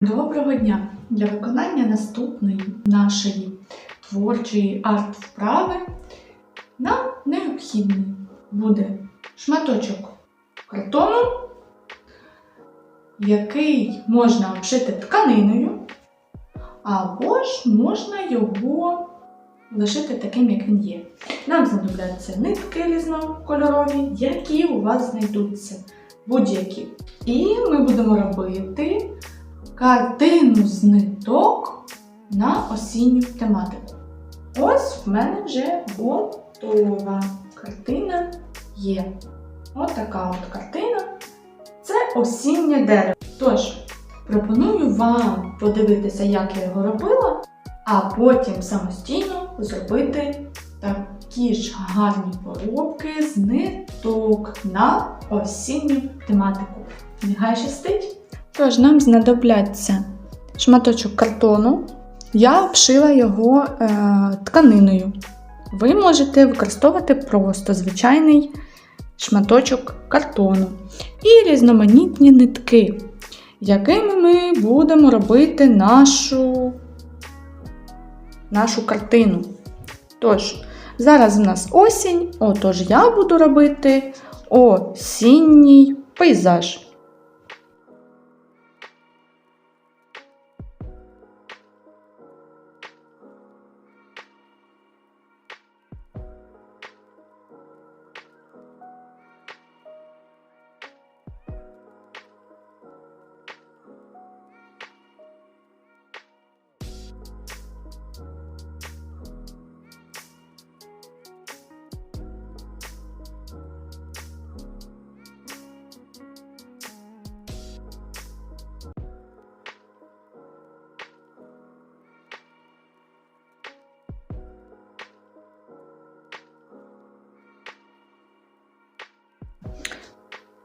Доброго дня! Для виконання наступної нашої творчої арт-вправи нам необхідний буде шматочок картону, який можна обшити тканиною, або ж можна його лишити таким, як він є. Нам знадобляться нитки різнокольорові, які у вас знайдуться будь-які. І ми будемо робити картину з ниток на осінню тематику. Ось в мене вже готова картина є. Ось така от картина. Це осіннє дерево. Тож, пропоную вам подивитися, як я його робила, а потім самостійно зробити такі ж гарні поробки з ниток на осінню тематику. Нехай щастить! Тож нам знадобляться шматочок картону. Я обшила його е, тканиною. Ви можете використовувати просто звичайний шматочок картону і різноманітні нитки, якими ми будемо робити нашу, нашу картину. Тож, зараз у нас осінь, отож я буду робити осінній пейзаж.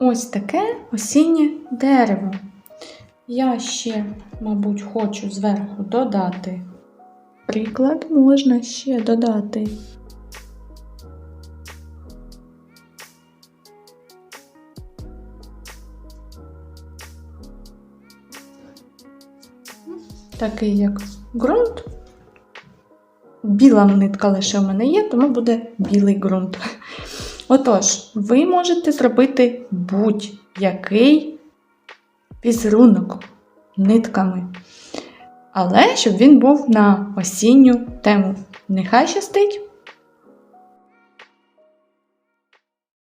Ось таке осіннє дерево. Я ще, мабуть, хочу зверху додати приклад, можна ще додати. Такий як ґрунт. Біла нитка лише в мене є, тому буде білий ґрунт. Отож, ви можете зробити будь-який візерунок нитками. Але щоб він був на осінню тему. Нехай щастить!